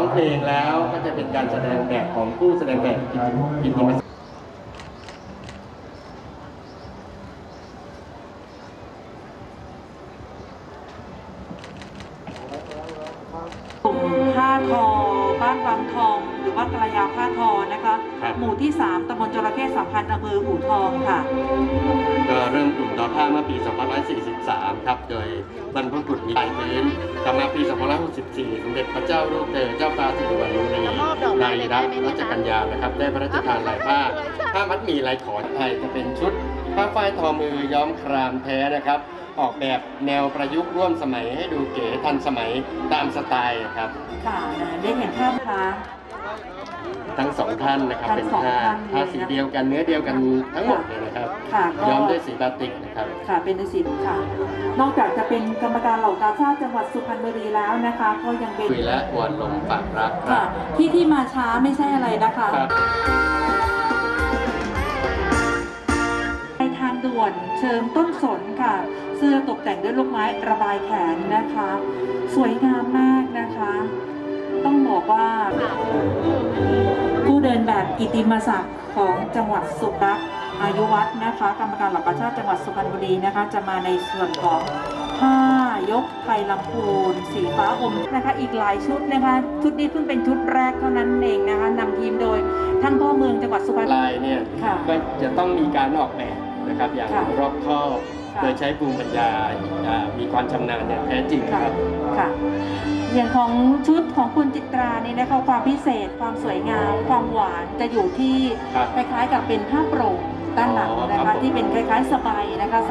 องเพลงแล้วก็จะเป็นการแสดงแบบของผู้แสดงแบบกิตกิตติมศักดิ์กลุ่มผ้าทอ บ้านวังทอง หรือว่ากระยาผ้าทอนะคะ หมู่ที่ 3ตำบลจระเข้สัมพันธ์อำเภออู่ทองค่ะ ก็เริ่มกลุ่มทอผ้าเมื่อปี 2543 ครับ โดยบรร พบุรุษมีลายพื้นต่อมาปี 2564 สมเด็จพระเจ้าลูกเธอเจ้าฟ้าสิริวัณวรีนายรัตนรัชกัญญานะครับ ได้พระราชทานลายผ้าผ้ามัดหมี่ลายขอนไทยจะเป็นชุดผ้าฝ้ายทอมือย้อมครามแท้นะครับ ออกแบบแนวประยุกต์ร่วมสมัยให้ดูเก๋ทันสมัยตามสไตล์ครับ ค่ะได้เห็นภาพคะ ทั้งสองท่านนะครับทั้งเป็นสองผ้าท่านเลยผ้าสีเดียวกันเนื้อเดียวกันทั้งหมดเลยนะครับค่ะก็ ย้อมด้วยสีบาติกนะครับ ค่ะเป็นในสินค่ะ นอกจากจะเป็นกรรมการเหล่ากาชาติจังหวัดสุพรรณบุรีแล้วนะคะ ก็ยังเป็นคุยและอวนลมฝากรักครัค่ะบที่ที่มาช้าไม่ใช่อะไรนะคะครับในทางด่วนเชิงต้นสนค่ะ เสื้อตกแต่งด้วยลูกไม้ระบายแขนนะคะ สวยงามมากนะคะต้องบอก ว่า ผู้เดินแบบกิติมศักดิ์ของจังหวัดสุพรรณอายุวัฒน์นะคะ กรรมการเหลักประชาติจังหวัดสุพรรณบุรีนะคะ จะมาในส่วนของผ้ายกไทยลำพูน สีฟ้าอมนะคะ อีกหลายชุดนะคะ ชุดนี้เพิ่งเป็นชุดแรกเท่านั้นเองนะคะนำทีมโดยท่านพ่อเมืองจังหวัดสุพรรณลายเนี่ยค่ะ ก็จะต้องมีการออกแบบนะครับอย่างค่ะรอบคอบค่ะ โดยใช้ภูมิปัญญาอ่ามีความชำนาญอย่างแท้จริงค่ะ ครับ ค่ะ อย่างของชุดของคุณจิตรานี่นะคะความพิเศษความสวยงาม ความหวานจะอยู่ที่ครับ คล้ายๆกับเป็นผ้าโปร่งด้านหลังอ๋อนะครัคะบผมที่เป็นคล้ายๆสบายนะคะ